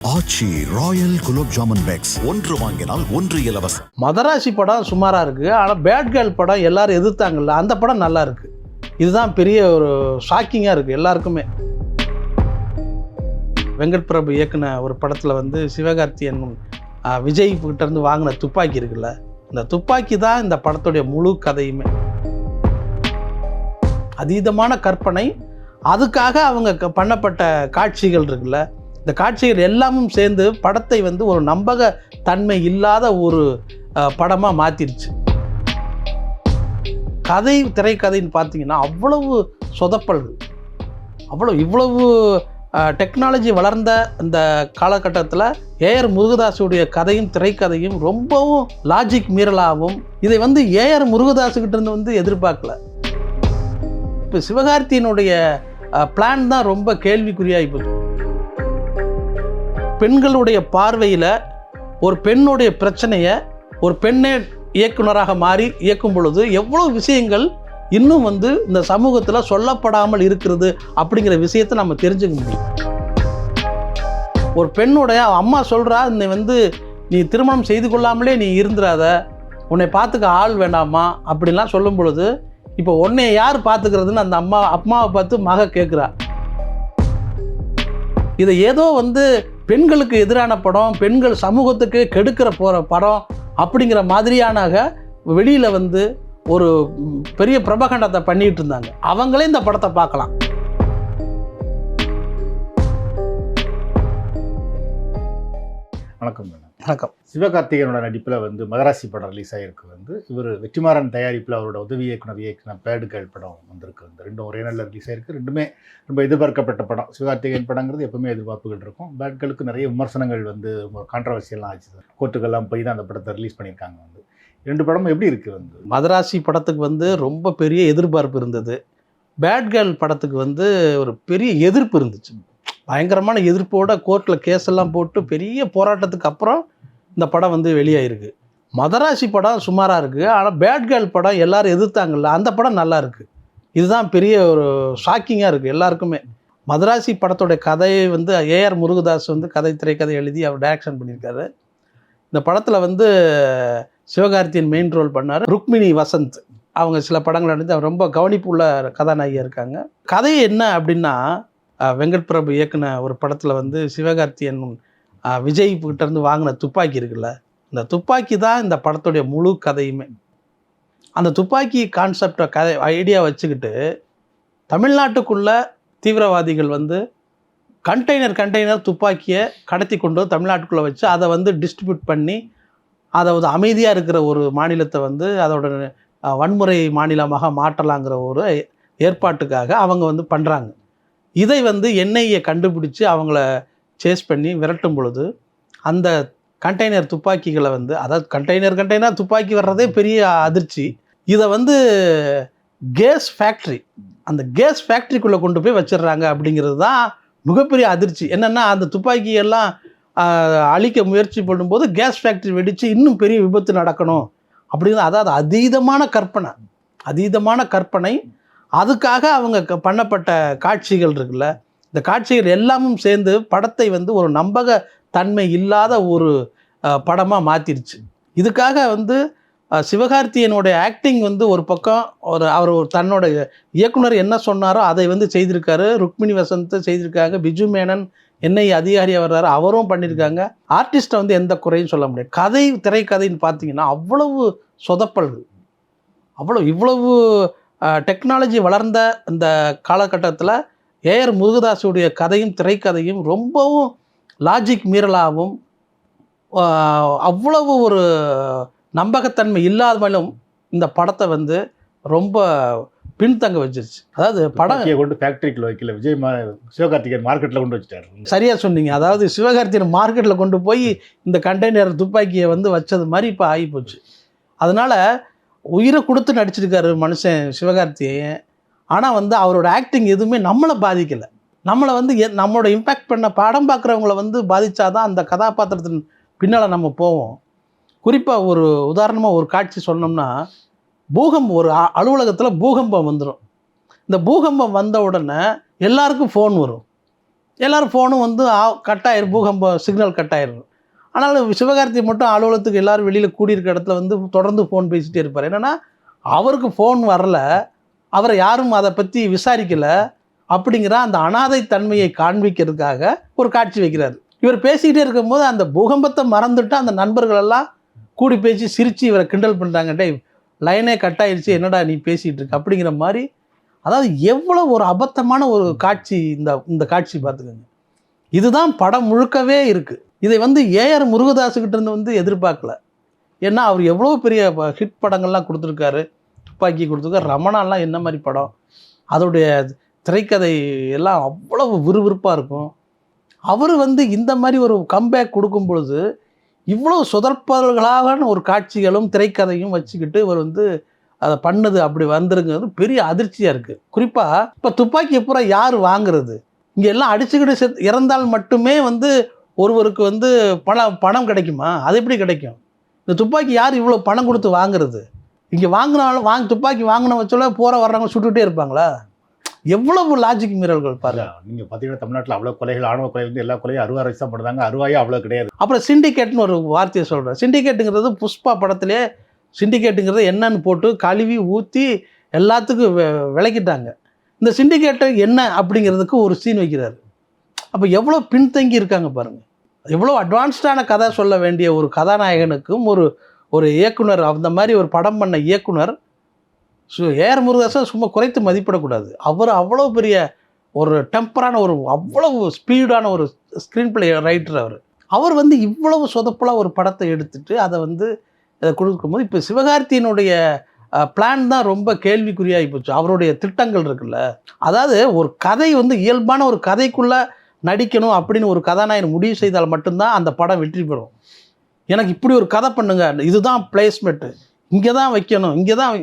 ஆச்சி royal gulab jamun packs ஒன்று வாங்கினால் ஒன்று இலவசம். மதராசி படம் சுமாராக இருக்குது ஆனால் பேட் கேர்ள் படம் எல்லாரும் எதிர்த்தாங்கல்ல அந்த படம் நல்லா இருக்குது இதுதான் பெரிய ஒரு ஷாக்கிங்காக இருக்குது எல்லாருக்குமே. வெங்கட் பிரபு இயக்குன ஒரு படத்தில் வந்து சிவகார்த்தியன் விஜய் கிட்டேருந்து வாங்கின துப்பாக்கி இருக்குல்ல இந்த துப்பாக்கி தான் இந்த படத்துடைய முழு கதையுமே. அதீதமான கற்பனை அதுக்காக அவங்க க- பண்ணப்பட்ட காட்சிகள் இருக்குல்ல இந்த காட்சிகள் எல்லாமும் சேர்ந்து படத்தை வந்து ஒரு நம்பக தன்மை இல்லாத ஒரு படமாக மாற்றிருச்சு கதை திரைக்கதைன்னு பார்த்தீங்கன்னா அவ்வளவு சொதப்பல்கள். அவ்வளோ இவ்வளவு டெக்னாலஜி வளர்ந்த இந்த காலகட்டத்தில் ஏஆர் முருகதாஸுடைய கதையும் திரைக்கதையும் ரொம்பவும் லாஜிக் மீறலாகவும் இதை வந்து ஏஆர் முருகதாஸுக்கிட்ட இருந்து வந்து எதிர்பார்க்கல. இப்போ சிவகார்த்தியினுடைய பிளான் தான் ரொம்ப கேள்விக்குறியாகி இப்போ பெண்களுடைய பார்வையில் ஒரு பெண்ணுடைய பிரச்சனையை ஒரு பெண்ணே இயக்குனராக மாறி இயக்கும் பொழுது எவ்வளோ விஷயங்கள் இன்னும் வந்து இந்த சமூகத்தில் சொல்லப்படாமல் இருக்கிறது அப்படிங்கிற விஷயத்தை நம்ம தெரிஞ்சுக்க முடியும். ஒரு பெண்ணுடைய அம்மா சொல்கிறா நீ வந்து நீ திருமணம் செய்து கொள்ளாமலே நீ இருந்துடாத உன்னை பார்த்துக்க ஆள் வேண்டாமா? அப்படின்லாம் சொல்லும் பொழுது இப்போ உன்னை யார் பார்த்துக்கிறதுன்னு அந்த அம்மா அம்மாவை பார்த்து மக கேட்குறா இதை ஏதோ வந்து பெண்களுக்கு எதிரான படம் பெண்கள் சமூகத்துக்கு கெடுக்கிற போகிற படம் அப்படிங்கிற மாதிரியானாக வெளியில் வந்து ஒரு பெரிய பிரபகண்டத்தை பண்ணிகிட்டு இருந்தாங்க. அவங்களே இந்த படத்தை பார்க்கலாம். வணக்கம் மேடம். வணக்கம். சிவகார்த்திகேயனோட நடிப்பில் வந்து மதராசி படம் ரிலீஸ் ஆகிருக்கு வந்து இவர் வெற்றிமாறன் தயாரிப்பில் அவரோட உதவி இயக்குனர் இயக்குன பேடு கேர்ள் படம் வந்திருக்கு. வந்து ரெண்டும் ஒரே நாளில் ரிலீஸ் ஆயிருக்கு. ரெண்டுமே ரொம்ப எதிர்பார்க்கப்பட்ட படம். சிவகார்த்திகேயன் படங்கிறது எப்பவுமே எதிர்பார்ப்புகள் இருக்கும். பேட் கேர்ளுக்கு நிறைய விமர்சனங்கள் வந்து கான்ட்ரவர்சியெல்லாம் ஆச்சு. கோர்ட்டுக்கெல்லாம் போய் தான் அந்த படத்தை ரிலீஸ் பண்ணியிருக்காங்க. வந்து ரெண்டு படமும் எப்படி இருக்குது வந்து மதராசி படத்துக்கு வந்து ரொம்ப பெரிய எதிர்பார்ப்பு இருந்தது. பேட் கேர்ள் படத்துக்கு வந்து ஒரு பெரிய எதிர்ப்பு இருந்துச்சு. பயங்கரமான எதிர்ப்போட கோர்ட்டில் கேஸ் எல்லாம் போட்டு பெரிய போராட்டத்துக்கு அப்புறம் இந்த படம் வந்து வெளியாயிருக்கு. மதராசி படம் சுமாராக இருக்குது ஆனால் பேட் கேர்ள் படம் எல்லோரும் எதிர்த்தாங்கல்ல அந்த படம் நல்லா இருக்குது இதுதான் பெரிய ஒரு ஷாக்கிங்காக இருக்குது எல்லாருக்குமே. மதராசி படத்தோடைய கதையை வந்து ஏஆர் முருகதாஸ் வந்து கதை திரைக்கதை எழுதி அவர் டைரக்ஷன் பண்ணியிருக்காரு. இந்த படத்தில் வந்து சிவகார்த்தியின் மெயின் ரோல் பண்ணார் ருக்மிணி வசந்த். அவங்க சில படங்கள் நடித்து அவர் ரொம்ப கவனிப்புள்ள கதாநாயகியாக இருக்காங்க. கதை என்ன அப்படின்னா வெங்கட் பிரபு இயக்குன ஒரு படத்தில் வந்து சிவகார்த்தியன் விஜய் கிட்டேருந்து வாங்கின துப்பாக்கி இருக்குல்ல? இந்த துப்பாக்கி தான் இந்த படத்துடைய முழு கதையுமே. அந்த துப்பாக்கி கான்செப்டை கதை ஐடியா வச்சுக்கிட்டு தமிழ்நாட்டுக்குள்ள தீவிரவாதிகள் வந்து கண்டெய்னர் கண்டெய்னர் துப்பாக்கியை கடத்தி கொண்டு வந்து தமிழ்நாட்டுக்குள்ளே வச்சு அதை வந்து டிஸ்ட்ரிபியூட் பண்ணி அதை வந்து அமைதியாக இருக்கிற ஒரு மாநிலத்தை வந்து அதோட வன்முறை மாநிலமாக மாற்றலாங்கிற ஒரு ஏற்பாட்டுக்காக அவங்க வந்து பண்ணுறாங்க இதை வந்து என்ஐஏ கண்டுபிடிச்சி அவங்கள சேஸ் பண்ணி விரட்டும் பொழுது அந்த கண்டெய்னர் துப்பாக்கிகளை வந்து அதாவது கண்டெய்னர் கண்டெய்னர் துப்பாக்கி வர்றதே பெரிய அதிர்ச்சி. இதை வந்து கேஸ் ஃபேக்ட்ரி அந்த கேஸ் ஃபேக்ட்ரிக்குள்ளே கொண்டு போய் வச்சிடுறாங்க அப்படிங்கிறது தான் மிகப்பெரிய அதிர்ச்சி. என்னென்னா அந்த துப்பாக்கியெல்லாம் அழிக்க முயற்சி பண்ணும்போது கேஸ் ஃபேக்ட்ரி வெடித்து இன்னும் பெரிய விபத்து நடக்கணும் அப்படின்னு அதாவது அதீதமான கற்பனை அதீதமான கற்பனை அதுக்காக அவங்க க- பண்ணப்பட்ட காட்சிகள் இருக்குல்ல? இந்த காட்சிகள் எல்லாமும் சேர்ந்து படத்தை வந்து ஒரு நம்பக தன்மை இல்லாத ஒரு படமாக மாற்றிருச்சு இதுக்காக வந்து சிவகார்த்தியனுடைய ஆக்டிங் வந்து ஒரு பக்கம் ஒரு அவர் ஒரு தன்னோட இயக்குனர் என்ன சொன்னாரோ அதை வந்து செய்திருக்காரு. ருக்மிணி வசந்த் செய்திருக்காங்க. பிஜு மேனன் என்னை அதிகாரியாக வர்றாரு அவரும் பண்ணியிருக்காங்க ஆர்டிஸ்ட்டை வந்து எந்த குறையும் சொல்ல முடியாது. கதை திரைக்கதைன்னு பார்த்தீங்கன்னா அவ்வளவு சொதப்பல்கள். அவ்வளோ இவ்வளவு டெக்னாலஜி வளர்ந்த இந்த காலகட்டத்தில் ஏஆர் முருகதாஸுடைய கதையும் திரைக்கதையும் ரொம்பவும் லாஜிக் மீறலாகவும் அவ்வளவு ஒரு நம்பகத்தன்மை இல்லாமலும் இந்த படத்தை வந்து ரொம்ப பின்தங்க வச்சிருச்சு. அதாவது படம் கொண்டு ஃபேக்ட்ரிக்குள்ள வைக்கல. விஜய் சிவகார்த்திகேயன் மார்க்கெட்டில் கொண்டு வச்சுட்டாரு. சரியா சொன்னீங்க. அதாவது சிவகார்த்தியன் மார்க்கெட்டில் கொண்டு போய் இந்த கண்டெய்னர் துப்பாக்கியை வந்து வச்சது மாதிரி இப்போ ஆகிப்போச்சு. அதனால் உயிரை கொடுத்து நடிச்சிருக்காரு மனுஷன் சிவகார்த்தியேயன் ஆனால் வந்து அவரோட ஆக்டிங் எதுவுமே நம்மளை பாதிக்கலை. நம்மளை வந்து எ- நம்மளோட இம்பேக்ட் பண்ண படம் பார்க்குறவங்கள வந்து பாதித்தாதான் அந்த கதாபாத்திரத்தின் பின்னால் நம்ம போவோம். குறிப்பாக ஒரு உதாரணமாக ஒரு காட்சி சொன்னோம்னா பூகம்பம் ஒரு அலுவலகத்தில் பூகம்பம் வந்துடும் இந்த பூகம்பம் வந்த உடனே எல்லாருக்கும் ஃபோன் வரும். எல்லோரும் ஃபோனும் வந்து கட் ஆயிரும் பூகம்பம் சிக்னல் கட் ஆயிரும் ஆனாலும் சிவகார்த்தி மட்டும் அலுவலகத்துக்கு எல்லாரும் வெளியில் கூடியிருக்க இடத்துல வந்து தொடர்ந்து ஃபோன் பேசிகிட்டே இருப்பார். என்னென்னா அவருக்கு ஃபோன் வரல அவரை யாரும் அதை பற்றி விசாரிக்கலை அப்படிங்கிற அந்த அனாதை தன்மையை காண்பிக்கிறதுக்காக ஒரு காட்சி வைக்கிறார். இவர் பேசிக்கிட்டே இருக்கும்போது அந்த பூகம்பத்தை மறந்துட்டு அந்த நண்பர்களெல்லாம் கூடி பேசி சிரித்து இவரை கிண்டல் பண்ணுறாங்க லைனே கட் ஆயிடுச்சு என்னடா நீ பேசிகிட்டு இருக்க? அப்படிங்கிற மாதிரி அதாவது எவ்வளோ ஒரு அபத்தமான ஒரு காட்சி இந்த இந்த காட்சி பார்த்துக்கோங்க. இதுதான் படம் முழுக்கவே இருக்குது இதை வந்து ஏஆர் முருகதாஸுக்கிட்ட இருந்து வந்து எதிர்பார்க்கல. ஏன்னா அவர் எவ்வளோ பெரிய ஹிட் படங்கள்லாம் கொடுத்துருக்காரு. துப்பாக்கி கொடுத்துருக்காரு. ரமணாலாம் என்ன மாதிரி படம்? அதோடைய திரைக்கதை எல்லாம் அவ்வளவு விறுவிறுப்பாக இருக்கும். அவர் வந்து இந்த மாதிரி ஒரு கம்பேக் கொடுக்கும் பொழுது இவ்வளோ சொதற்பல்களான ஒரு காட்சிகளும் திரைக்கதையும் வச்சுக்கிட்டு இவர் வந்து அதை பண்ணது அப்படி வந்துருங்கிறது பெரிய அதிர்ச்சியாக இருக்குது குறிப்பாக இப்போ துப்பாக்கி பூரா யார் வாங்குறது? இங்கே எல்லாம் அடிச்சுக்கிட்டு செத் இறந்தால் மட்டுமே வந்து ஒருவருக்கு வந்து பணம் பணம் கிடைக்குமா? அது எப்படி கிடைக்கும்? இந்த துப்பாக்கி யார் இவ்வளோ பணம் கொடுத்து வாங்குறது? இங்கே வாங்கினாலும் வாங்கி துப்பாக்கி வாங்கின வச்சோல போகிற வர்றவங்க சுட்டுகிட்டே இருப்பாங்களா? எவ்வளவு லாஜிக் மீறல்கள் பாருங்க நீங்க பாத்தீங்கன்னா தமிழ்நாட்டுல அவ்வளவு கொலைகள் ஆணவ கொலை வந்து எல்லா கொலையும் அறுபது வயசு தான் பண்ணுறாங்க. அறுவாயே அவ்வளவு கிடையாது. அப்புறம் சிண்டிகேட்னு ஒரு வார்த்தையை சொல்கிறேன் சிண்டிகேட்டுங்கிறது புஷ்பா படத்திலே சிண்டிகேட்டுங்கிறது என்னன்னு போட்டு கழுவி ஊற்றி எல்லாத்துக்கும் விளக்கிட்டாங்க. இந்த சிண்டிகேட்டு என்ன அப்படிங்கிறதுக்கு ஒரு சீன் வைக்கிறாரு. அப்போ எவ்வளோ பின்தங்கி இருக்காங்க பாருங்கள் எவ்வளோ அட்வான்ஸ்டான கதை சொல்ல வேண்டிய ஒரு கதாநாயகனுக்கும் ஒரு ஒரு இயக்குனர் அந்த மாதிரி ஒரு படம் பண்ண இயக்குனர் சு ஏஆர் முருகதாசன் சும்மா குறைத்து மதிப்பிடக்கூடாது. அவர் அவ்வளோ பெரிய ஒரு டெம்பரான ஒரு அவ்வளவு ஸ்பீடான ஒரு ஸ்க்ரீன் பிளே ரைட்டர் அவர். அவர் வந்து இவ்வளவு சொதப்பலாக ஒரு படத்தை எடுத்துட்டு அதை வந்து அதை கொடுக்கும்போது இப்போ சிவகார்த்தியினுடைய பிளான் தான் ரொம்ப கேள்விக்குறியாகி போச்சு. அவருடைய திட்டங்கள் இருக்குல்ல. அதாவது ஒரு கதை வந்து இயல்பான ஒரு கதைக்குள்ளே நடிக்கணும் அப்படின்னு ஒரு கதாநாயகன் முடிவு செய்தால் மட்டும்தான் அந்த படம் வெற்றி பெறும். எனக்கு இப்படி ஒரு கதை பண்ணுங்க. இதுதான் பிளேஸ்மெண்ட்டு இங்கே தான் வைக்கணும். இங்கே தான்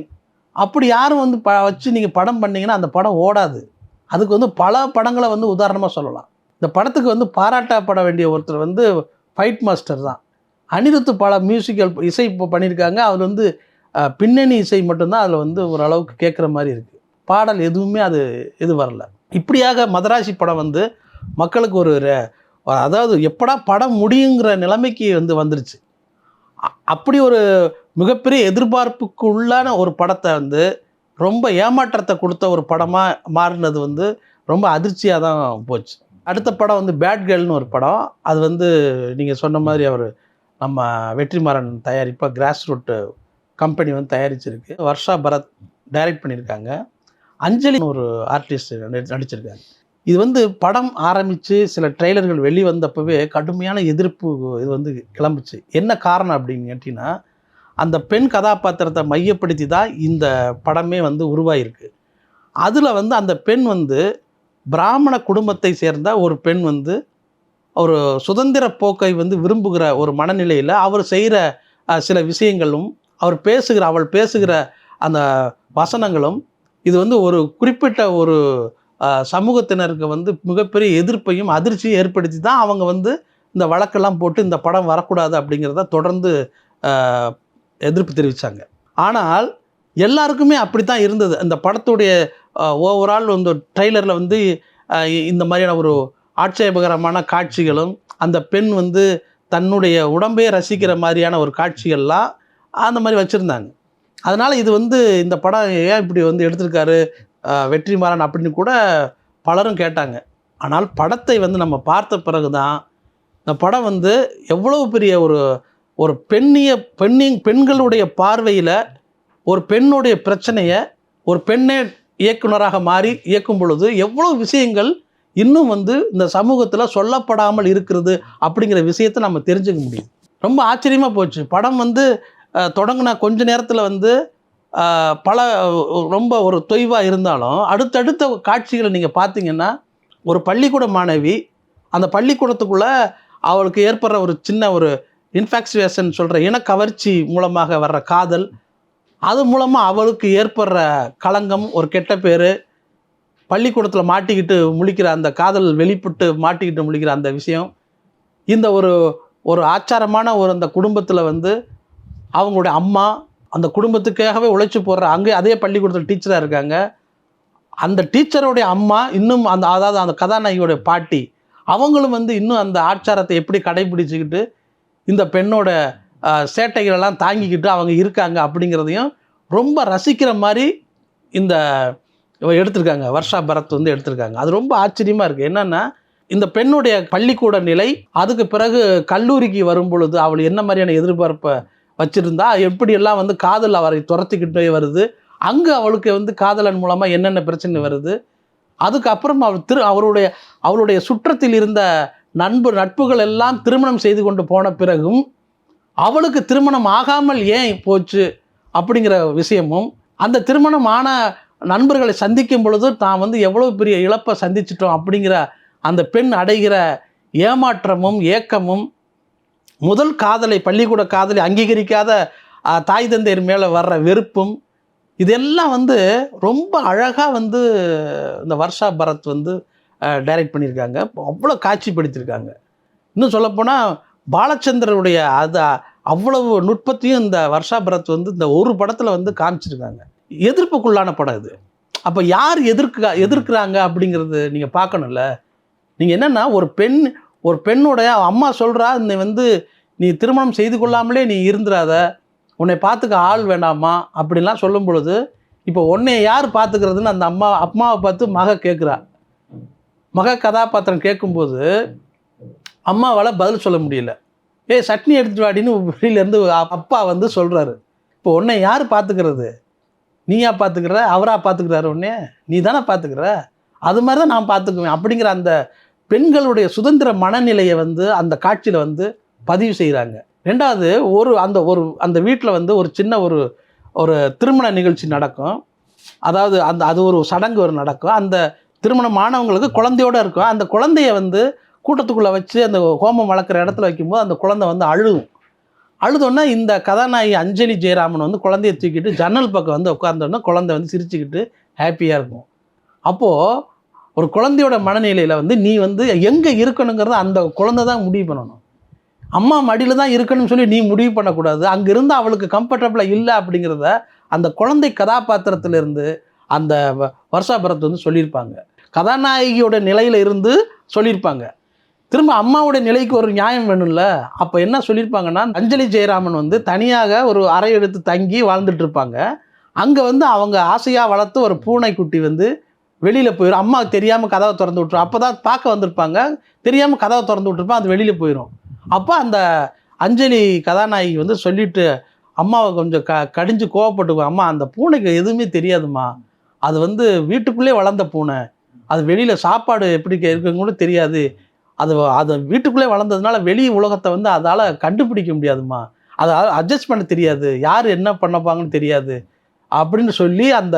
அப்படி யாரும் வந்து ப வச்சு நீங்கள் படம் பண்ணிங்கன்னா அந்த படம் ஓடாது. அதுக்கு வந்து பல படங்களை வந்து உதாரணமாக சொல்லலாம். இந்த படத்துக்கு வந்து பாராட்டப்பட வேண்டிய ஒருத்தர் வந்து ஃபைட் மாஸ்டர் தான். அனிருத்து பல மியூசிக்கல் இசை இப்போ பண்ணியிருக்காங்க. அதில் வந்து பின்னணி இசை மட்டும்தான் அதில் வந்து ஓரளவுக்கு கேட்குற மாதிரி இருக்குது பாடல் எதுவுமே அது இது வரல. இப்படியாக மதராசி படம் வந்து மக்களுக்கு ஒரு அதாவது எப்படா படம் முடியுங்கிற நிலைமைக்கு வந்து வந்துருச்சு. அ- அப்படி ஒரு மிகப்பெரிய எதிர்பார்ப்புக்கு உள்ளான ஒரு படத்தை வந்து ரொம்ப ஏமாற்றத்தை கொடுத்த ஒரு படமாக மாறினது வந்து ரொம்ப அதிர்ச்சியாக தான் போச்சு. அடுத்த படம் வந்து பேட் கேர்ள்னு ஒரு படம். அது வந்து நீங்கள் சொன்ன மாதிரி அவர் நம்ம வெற்றிமாறன் தயாரிப்பாக கிராஸ் ரூட் கம்பெனி வந்து தயாரிச்சிருக்கு. வர்ஷா பரத் டைரக்ட் பண்ணியிருக்காங்க. அஞ்சலின்னு ஒரு ஆர்டிஸ்ட் நடிச்சிருக்காங்க இது வந்து படம் ஆரம்பித்து சில ட்ரெய்லர்கள் வெளிவந்தப்பவே கடுமையான எதிர்ப்பு இது வந்து கிளம்புச்சு. என்ன காரணம் அப்படின்னு கேட்டிங்கன்னா அந்த பெண் கதாபாத்திரத்தை மையப்படுத்தி தான் இந்த படமே வந்து உருவாயிருக்கு. அதில் வந்து அந்த பெண் வந்து பிராமண குடும்பத்தை சேர்ந்த ஒரு பெண் வந்து ஒரு சுதந்திர போக்கை வந்து விரும்புகிற ஒரு மனநிலையில் அவர் செய்கிற சில விஷயங்களும் அவர் பேசுகிற அவள் பேசுகிற அந்த வசனங்களும் இது வந்து ஒரு குறிப்பிட்ட ஒரு சமூகத்தினருக்கு வந்து மிகப்பெரிய எதிர்ப்பையும் அதிர்ச்சியும் ஏற்படுத்தி தான் அவங்க வந்து இந்த வழக்கெல்லாம் போட்டு இந்த படம் வரக்கூடாது அப்படிங்கிறத தொடர்ந்து எதிர்ப்பு தெரிவித்தாங்க ஆனால் எல்லாருக்குமே அப்படி தான் இருந்தது. அந்த படத்துடைய ஓவரால் வந்து ட்ரெய்லரில் வந்து இந்த மாதிரியான ஒரு ஆட்சேபகரமான காட்சிகளும் அந்த பெண் வந்து தன்னுடைய உடம்பையே ரசிக்கிற மாதிரியான ஒரு காட்சிகள்லாம் அந்த மாதிரி வச்சுருந்தாங்க. அதனால் இது வந்து இந்த படம் ஏன் இப்படி வந்து எடுத்திருக்காரு? வெற்றிமாறன் அப்படின்னு கூட பலரும் கேட்டாங்க. ஆனால் படத்தை வந்து நம்ம பார்த்த பிறகு தான் இந்த படம் வந்து எவ்வளவு பெரிய ஒரு ஒரு பெண்ணிய பெண்ணின் பெண்களுடைய பார்வையில் ஒரு பெண்ணுடைய பிரச்சனையை ஒரு பெண்ணே இயக்குனராக மாறி இயக்கும் பொழுது எவ்வளோ விஷயங்கள் இன்னும் வந்து இந்த சமூகத்தில் சொல்லப்படாமல் இருக்கிறது அப்படிங்கிற விஷயத்தை நம்ம தெரிஞ்சுக்க முடியும். ரொம்ப ஆச்சரியமாக போச்சு. படம் வந்து தொடங்கின கொஞ்ச நேரத்தில் வந்து பல ரொம்ப ஒரு தொய்வாக இருந்தாலும் அடுத்தடுத்த காட்சிகளை நீங்கள் பார்த்தீங்கன்னா ஒரு பள்ளிக்கூட மாணவி அந்த பள்ளிக்கூடத்துக்குள்ளே அவளுக்கு ஏற்படுற ஒரு சின்ன ஒரு இன்ஃபாக்சுவேஷன் சொல்கிற இனக்கவர்ச்சி மூலமாக வர்ற காதல் அது மூலமாக அவளுக்கு ஏற்படுற களங்கம் ஒரு கெட்ட பேர் பள்ளிக்கூடத்தில் மாட்டிக்கிட்டு முழிக்கிற அந்த காதல் வெளிப்பட்டு மாட்டிக்கிட்டு முழிக்கிற அந்த விஷயம் இந்த ஒரு ஒரு ஆச்சாரமான ஒரு அந்த குடும்பத்தில் வந்து அவங்களுடைய அம்மா அந்த குடும்பத்துக்காகவே உழைச்சி போடுற அங்கே அதே பள்ளிக்கூடத்தில் டீச்சராக இருக்காங்க. அந்த டீச்சருடைய அம்மா இன்னும் அந்த அதாவது அந்த கதாநாயகியோடைய பாட்டி அவங்களும் வந்து இன்னும் அந்த ஆச்சாரத்தை எப்படி கடைபிடிச்சிக்கிட்டு இந்த பெண்ணோட சேட்டைகளெல்லாம் தாங்கிக்கிட்டு அவங்க இருக்காங்க அப்படிங்கிறதையும் ரொம்ப ரசிக்கிற மாதிரி இந்த எடுத்திருக்காங்க. வர்ஷா பரத் வந்து எடுத்திருக்காங்க. அது ரொம்ப ஆச்சரியமாக இருக்குது என்னென்னா இந்த பெண்ணுடைய பள்ளிக்கூட நிலை அதுக்கு பிறகு கல்லூரிக்கு வரும் பொழுது அவள் என்ன மாதிரியான எதிர்பார்ப்பை வச்சுருந்தா எப்படியெல்லாம் வந்து காதல் அவரை துரத்திக்கிட்டே வருது? அங்கே அவளுக்கு வந்து காதலன் மூலமாக என்னென்ன பிரச்சனை வருது? அதுக்கப்புறம் அவள் திரு அவருடைய அவளுடைய சுற்றத்தில் இருந்த நண்பு நட்புகள் எல்லாம் திருமணம் செய்து கொண்டு போன பிறகும் அவளுக்கு திருமணம் ஆகாமல் ஏன் போச்சு அப்படிங்கிற விஷயமும் அந்த திருமணம் ஆன நண்பர்களை சந்திக்கும் பொழுது தான் வந்து எவ்வளோ பெரிய இழப்பை சந்திச்சிட்டோம் அப்படிங்கிற அந்த பெண் அடைகிற ஏமாற்றமும் ஏக்கமும் முதல் காதலை பள்ளிக்கூட காதலை அங்கீகரிக்காத தாய் தந்தையர் மேலே வர்ற வெறுப்பும் இதெல்லாம் வந்து ரொம்ப அழகாக வந்து இந்த வர்ஷா பரத் வந்து டைரக்ட் பண்ணியிருக்காங்க. அவ்வளோ காட்சிப்படுத்தியிருக்காங்க இன்னும் சொல்லப்போனால் பாலச்சந்திரனுடைய அது அவ்வளவு நுட்பத்தையும் இந்த வர்ஷா பரத் வந்து இந்த ஒரு படத்தில் வந்து காமிச்சிருக்காங்க. எதிர்ப்புக்குள்ளான படம் இது. அப்போ யார் எதிர்க்க எதிர்க்கிறாங்க அப்படிங்கிறது நீங்கள் பார்க்கணும்ல. நீங்கள் என்னென்னா ஒரு பெண் ஒரு பெண்ணுடைய அம்மா சொல்கிறா இந்த வந்து நீ திருமணம் செய்து கொள்ளாமலே நீ இருந்துடாத உன்னை பார்த்துக்க ஆள் வேண்டாமா அப்படின்லாம் சொல்லும் பொழுது இப்போ உன்னை யார் பார்த்துக்கிறதுன்னு அந்த அம்மா அம்மாவை பார்த்து மக கேட்குறா மக கதாபாத்திரம் கேட்கும்போது அம்மாவால் பதில் சொல்ல முடியல. ஏய் சட்னி எடுத்துட்டு வாடின்னு வெளியிலேருந்து அப்பா வந்து சொல்கிறாரு இப்போ உன்னை யார் பார்த்துக்கிறது நீயா பார்த்துக்கிற அவராக பார்த்துக்கிறாரு உடனே நீ தானே பார்த்துக்கிற அது மாதிரி தான் நான் பார்த்துக்குவேன் அப்படிங்கிற அந்த பெண்களுடைய சுதந்திர மனநிலையை வந்து அந்த காட்சியில் வந்து பதிவு செய்கிறாங்க ரெண்டாவது ஒரு அந்த ஒரு அந்த வீட்டில் வந்து ஒரு சின்ன ஒரு ஒரு திருமண நிகழ்ச்சி நடக்கும். அதாவது அந்த அது ஒரு சடங்கு ஒரு நடக்கும். அந்த திருமணம் ஆனவங்களுக்கு குழந்தையோட இருக்கும். அந்த குழந்தைய வந்து கூட்டத்துக்குள்ளே வச்சு அந்த ஹோமம் வளர்க்குற இடத்துல வைக்கும்போது அந்த குழந்தை வந்து அழுகும். அழுதோன்னா இந்த கதாநாயகி அஞ்சலி ஜெயராமன் வந்து குழந்தைய தூக்கிட்டு ஜன்னல் பக்கம் வந்து உட்காந்தோன்னா குழந்தை வந்து சிரிச்சுக்கிட்டு ஹாப்பியாக இருக்கும். அப்போது ஒரு குழந்தையோட மனநிலையில் வந்து நீ வந்து எங்கே இருக்கணுங்கிறத அந்த குழந்தை தான் முடிவு பண்ணணும். அம்மா மடியில் தான் இருக்கணும்னு சொல்லி நீ முடிவு பண்ணக்கூடாது. அங்கே இருந்து அவளுக்கு கம்ஃபர்டபுளாக இல்லை அப்படிங்கிறத அந்த குழந்தை கதாபாத்திரத்திலிருந்து அந்த வ- வந்து சொல்லியிருப்பாங்க. கதாநாயகியோட நிலையில் இருந்து சொல்லியிருப்பாங்க. திரும்ப அம்மாவோட நிலைக்கு ஒரு நியாயம் வேணும்ல அப்போ என்ன சொல்லியிருப்பாங்கன்னா அஞ்சலி ஜெயராமன் வந்து தனியாக ஒரு அறை எடுத்து தங்கி வாழ்ந்துட்டு இருப்பாங்க. அங்கே வந்து அவங்க ஆசையாக வளர்த்து ஒரு பூனைக்குட்டி வந்து வெளியில் போயிடும் அம்மா தெரியாமல் கதவை திறந்து விட்டுரும். அப்போ தான் பார்க்க வந்திருப்பாங்க. தெரியாமல் கதவை திறந்து விட்டுருப்பான் அது வெளியில் போயிடும் அப்போ அந்த அஞ்சலி கதாநாயகி வந்து சொல்லிட்டு அம்மாவை கொஞ்சம் க கடிஞ்சு கோவப்பட்டுக்குவோம் அம்மா அந்த பூனைக்கு எதுவுமே தெரியாதும்மா. அது வந்து வீட்டுக்குள்ளே வளர்ந்த பூனை. அது வெளியில் சாப்பாடு எப்படி இருக்குன்னு கூட தெரியாது. அது அது வீட்டுக்குள்ளே வளர்ந்ததுனால வெளி உலகத்தை வந்து அதால் கண்டுபிடிக்க முடியாதும்மா. அதை அட்ஜஸ்ட் பண்ண தெரியாது. யார் என்ன பண்ணப்பாங்கன்னு தெரியாது. அப்படின்னு சொல்லி அந்த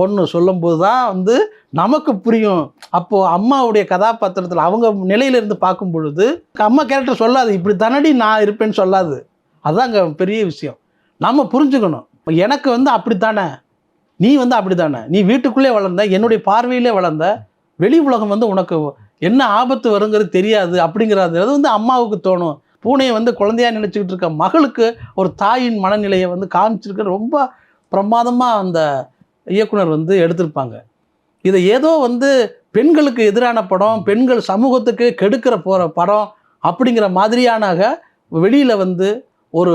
பொண்ணு சொல்லும்போது தான் வந்து நமக்கு புரியும். அப்போது அம்மாவுடைய கதாபாத்திரத்தில் அவங்க நிலையிலிருந்து பார்க்கும் பொழுது அம்மா கேரக்டர் சொல்லாது இப்படி தானடி நான் இருப்பேன்னு சொல்லாது. அதுதான் அங்கே பெரிய விஷயம். நம்ம புரிஞ்சுக்கணும். எனக்கு வந்து அப்படித்தானே? நீ வந்து அப்படித்தானே? நீ வீட்டுக்குள்ளே வளர்ந்த என்னுடைய பார்வையிலே வளர்ந்த வெளி உலகம் வந்து உனக்கு என்ன ஆபத்து வருங்கிறது தெரியாது அப்படிங்கிறது அது வந்து அம்மாவுக்கு தோணும். பூனையை வந்து குழந்தையா நினச்சிக்கிட்டு இருக்க மகளுக்கு ஒரு தாயின் மனநிலையை வந்து காமிச்சிருக்க ரொம்ப பிரமாதமாக அந்த இயக்குனர் வந்து எடுத்திருப்பாங்க. இதை ஏதோ வந்து பெண்களுக்கு எதிரான படம் பெண்கள் சமூகத்துக்கு கெடுக்கிற போகிற படம் அப்படிங்கிற மாதிரியானாக வெளியில் வந்து ஒரு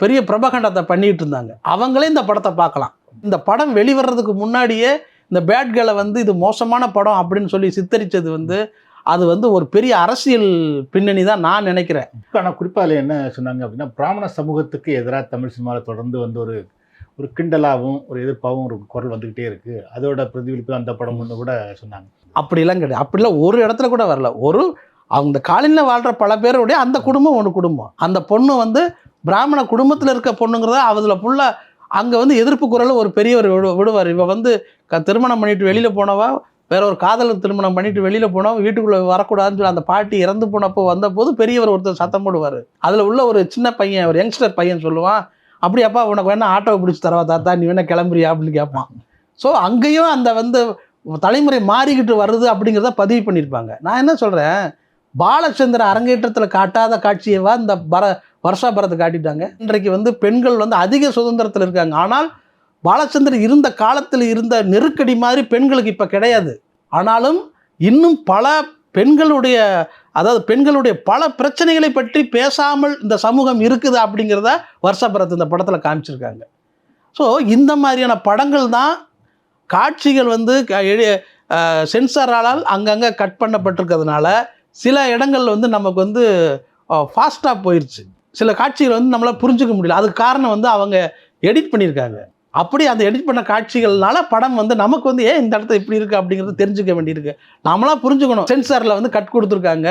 பெரிய பிரபகண்டத்தை பண்ணிகிட்டு இருந்தாங்க. அவங்களே இந்த படத்தை பார்க்கலாம். இந்த படம் வெளிவர்றதுக்கு முன்னாடியே இந்த பேட்களை வந்து இது மோசமான படம் அப்படின்னு சொல்லி சித்தரித்தது வந்து அது வந்து ஒரு பெரிய அரசியல் பின்னணி தான் நான் நினைக்கிறேன். ஆனால் குறிப்பாக அதில் என்ன சொன்னாங்க அப்படின்னா பிராமண சமூகத்துக்கு எதிராக தமிழ் சினிமாவில் தொடர்ந்து வந்து ஒரு ஒரு கிண்டலாகவும் ஒரு எதிர்ப்பாகவும் ஒரு குரல் வந்துக்கிட்டே இருக்குது அதோட பிரதிபலிப்பு அந்த படம் ஒன்று கூட சொன்னாங்க. அப்படிலாம் கிடையாது. அப்படிலாம் ஒரு இடத்துல கூட வரல. ஒரு அவங்க காலையில் வாழ்கிற பல பேருடைய அந்த குடும்பம் ஒன்று குடும்பம். அந்த பொண்ணு வந்து பிராமண குடும்பத்தில் இருக்க பொண்ணுங்கிறத அதில் ஃபுல்லாக அங்கே வந்து எதிர்ப்பு குரல் ஒரு பெரியவர் விடு விடுவார். இவள் வந்து க திருமணம் பண்ணிட்டு வெளியில் போனவா வேற ஒரு காதல் திருமணம் பண்ணிட்டு வெளியில் போனோம் வீட்டுக்குள்ளே வரக்கூடாதுன்னு சொல்லி அந்த பாட்டி இறந்து போனப்போ வந்தபோது பெரியவர் ஒருத்தர் சத்தம் போடுவார். அதில் உள்ள ஒரு சின்ன பையன் ஒரு யங்ஸ்டர் பையன் சொல்லுவான் அப்படியாப்பா உனக்கு வேணா ஆட்டோவை பிடிச்சி தரவா தாத்தா நீ வேணா கிளம்புறியா அப்படின்னு கேட்பான் ஸோ அங்கேயும் அந்த வந்து தலைமுறை மாறிக்கிட்டு வருது அப்படிங்கிறத பதிவு பண்ணியிருப்பாங்க. நான் என்ன சொல்கிறேன் பாலச்சந்திர அரங்கேற்றத்தில் காட்டாத காட்சியவா இந்த பர வருஷா பரத்தை காட்டிட்டாங்க. இன்றைக்கு வந்து பெண்கள் வந்து அதிக சுதந்திரத்தில் இருக்காங்க. ஆனால் பாலச்சந்திரன் இருந்த காலத்தில் இருந்த நெருக்கடி மாதிரி பெண்களுக்கு இப்போ கிடையாது. ஆனாலும் இன்னும் பல பெண்களுடைய அதாவது பெண்களுடைய பல பிரச்சனைகளை பற்றி பேசாமல் இந்த சமூகம் இருக்குது அப்படிங்கிறத வருஷபரத் இந்த படத்தில் காமிச்சிருக்காங்க. ஸோ இந்த மாதிரியான படங்கள் தான் காட்சிகள் வந்து க- எ- சென்சாரால் அங்கங்கே கட் பண்ணப்பட்டிருக்கிறதுனால சில இடங்கள்ல வந்து நமக்கு வந்து ஃபாஸ்ட்டாக போயிடுச்சு சில காட்சிகள் வந்து நம்மளால் புரிஞ்சுக்க முடியல. அதுக்கு காரணம் வந்து அவங்க எடிட் பண்ணியிருக்காங்க. அப்படி அந்த எடிட் பண்ண காட்சிகள்னால படம் வந்து நமக்கு வந்து ஏன் இந்த இடத்துல இப்படி இருக்குது அப்படிங்கிறது தெரிஞ்சுக்க வேண்டியிருக்கு. நாமளாம் புரிஞ்சுக்கணும். சென்சாரில் வந்து கட் கொடுத்துருக்காங்க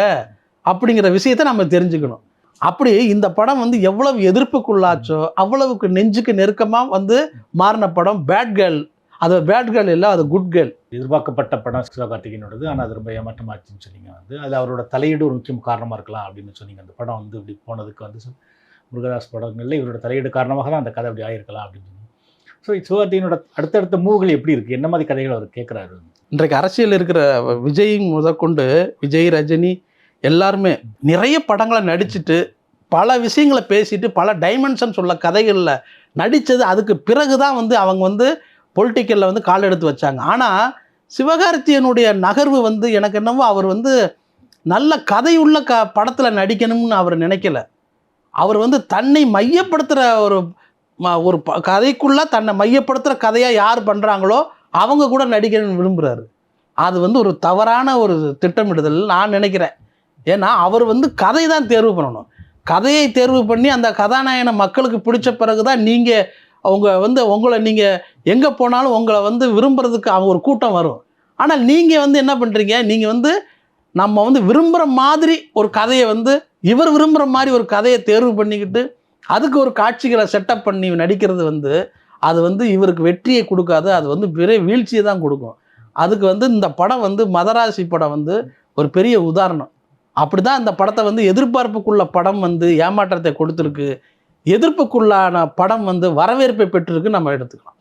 அப்படிங்கிற விஷயத்தை நம்ம தெரிஞ்சுக்கணும். அப்படி இந்த படம் வந்து எவ்வளவு எதிர்ப்புக்குள்ளாச்சோ அவ்வளவுக்கு நெஞ்சுக்கு நெருக்கமாக வந்து மாறின படம் பேட் கேர்ள் அது பேட் கேர்ள் இல்லை அது குட் கேர்ள் எதிர்பார்க்கப்பட்ட படம் சிவகார்த்திகேயனோடது ஆனால் அது ரொம்ப ஏமாற்றமாச்சுன்னு சொன்னீங்க. வந்து அது அவரோட தலையீடு ஒரு முக்கியம் காரணமாக இருக்கலாம் அப்படின்னு சொன்னீங்க. அந்த படம் வந்து இப்படி போனதுக்கு வந்து முருகதாஸ் படங்களில் இவரோட தலையீடு காரணமாக தான் அந்த கதை அப்படி ஆயிருக்கலாம் அப்படின்னு ஸோ சிவகார்த்திகேயனோட அடுத்தடுத்த மூவ்கள் எப்படி இருக்குது என்ன மாதிரி கதைகள் அவர் கேட்குறாரு இன்றைக்கு அரசியல் இருக்கிற விஜய் முதற்கொண்டு விஜய் ரஜினி எல்லாருமே நிறைய படங்களை நடிச்சுட்டு பல விஷயங்களை பேசிட்டு பல டைமென்ஷன் சொல்ல கதைகளில் நடித்தது அதுக்கு பிறகு தான் வந்து அவங்க வந்து பொலிட்டிக்கலில் வந்து கால் எடுத்து வச்சாங்க. ஆனால் சிவகார்த்தியனுடைய நகர்வு வந்து எனக்கு என்னவோ அவர் வந்து நல்ல கதையுள்ள க படத்தில் நடிக்கணும்னு அவர் நினைக்கல. அவர் வந்து தன்னை மையப்படுத்துகிற ஒரு ஒரு ப கதைக்குள்ளே தன்னை மையப்படுத்துகிற கதையாக யார் பண்ணுறாங்களோ அவங்க கூட நடிக்கணும்னு விரும்புகிறாரு அது வந்து ஒரு தவறான ஒரு திட்டமிடுதல் நான் நினைக்கிறேன். ஏன்னா அவர் வந்து கதை தான் தேர்வு பண்ணணும். கதையை தேர்வு பண்ணி அந்த கதாநாயகனை மக்களுக்கு பிடிச்ச பிறகு தான் நீங்கள் அவங்க வந்து உங்களை நீங்கள் எங்கே போனாலும் உங்களை வந்து விரும்புறதுக்கு அவங்க ஒரு கூட்டம் வரும். ஆனால் நீங்கள் வந்து என்ன பண்ணுறீங்க நீங்கள் வந்து நம்ம வந்து விரும்புகிற மாதிரி ஒரு கதையை வந்து இவர் விரும்புகிற மாதிரி ஒரு கதையை தேர்வு பண்ணிக்கிட்டு அதுக்கு ஒரு காட்சிகளை செட்டப் பண்ணி நடிக்கிறது வந்து அது வந்து இவருக்கு வெற்றியை கொடுக்காது அது வந்து பெரிய வீழ்ச்சியை தான் கொடுக்கும். அதுக்கு வந்து இந்த படம் வந்து மதராசி படம் வந்து ஒரு பெரிய உதாரணம். அப்படி தான் இந்த படத்தை வந்து எதிர்பார்ப்புக்குள்ள படம் வந்து ஏமாற்றத்தை கொடுத்துருக்கு. எதிர்ப்புக்குள்ளான படம் வந்து வரவேற்பை பெற்றிருக்கு நம்ம எடுத்துக்கலாம்.